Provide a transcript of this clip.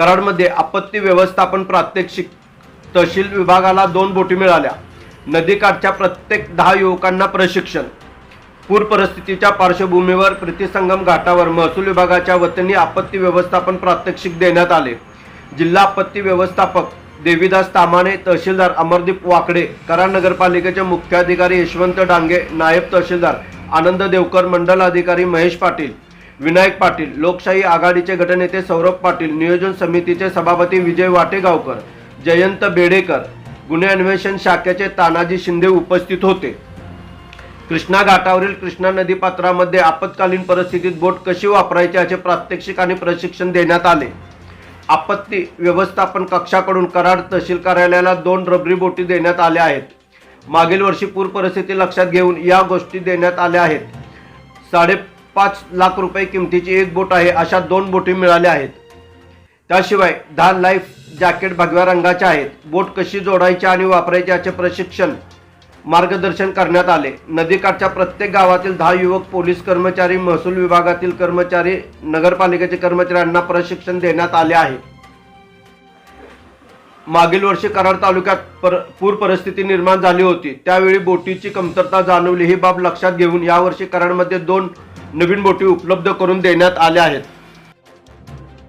कराडमध्ये आपत्ती व्यवस्थापन प्रात्यक्षिक तहसील विभागाला दोन बोटी मिळाल्या. नदीकाठच्या प्रत्येक दहा युवकांना प्रशिक्षण. पूर परिस्थितीच्या पार्श्वभूमीवर प्रतिसंगम घाटावर महसूल विभागाच्या वतीने आपत्ती व्यवस्थापन प्रात्यक्षिक देण्यात आले. जिल्हा आपत्ती व्यवस्थापक देवीदास तामाणे तहसीलदार अमरदीप वाकडे कराड नगरपालिकेचे मुख्याधिकारी यशवंत डांगे नायब तहसीलदार आनंद देवकर मंडल अधिकारी महेश पाटील विनायक पाटील लोकशाही आघाडीचे गटनेते सौरभ पाटील नियोजन समितीचे सभापती विजय वाटेगावकर जयंत बेडेकर गुन्हे अन्वेषण शाखेचे तानाजी शिंदे उपस्थित होते. कृष्णा घाटावरील कृष्णा नदी पात्रामध्ये आपत्कालीन परिस्थितीत बोट कशी वापरायची याचे प्रात्यक्षिक आणि प्रशिक्षण देण्यात आले. आपत्ती व्यवस्थापन कक्षाकडून कराड तहसील कार्यालयाला दोन रबरी बोटी देण्यात आल्या आहेत. मागील वर्षी पूर परिस्थिती लक्षात घेऊन या गोष्टी देण्यात आल्या आहेत. साडे पाच लाख रुपये किमतीची एक बोट आहे अशा दोन बोटी मिळाल्या आहेत. त्याशिवाय दहा लाईफ जॅकेट भगव्या रंगाचे आहेत. बोट कशी जोडायची आणि वापरायची याचे प्रशिक्षण मार्गदर्शन करण्यात आले. नदीकाठच्या प्रत्येक गावातील दहा युवक पोलीस कर्मचारी महसूल विभागातील कर्मचारी नगरपालिकेचे कर्मचाऱ्यांना प्रशिक्षण देण्यात आले आहे. मागील वर्षी कराड तालुक्यात पर पूर परिस्थिती निर्माण झाली होती. त्यावेळी बोटीची कमतरता जाणवली. ही बाब लक्षात घेऊन यावर्षी कराडमध्ये दोन नवीन बोटी उपलब्ध करून देण्यात आल्या आहेत.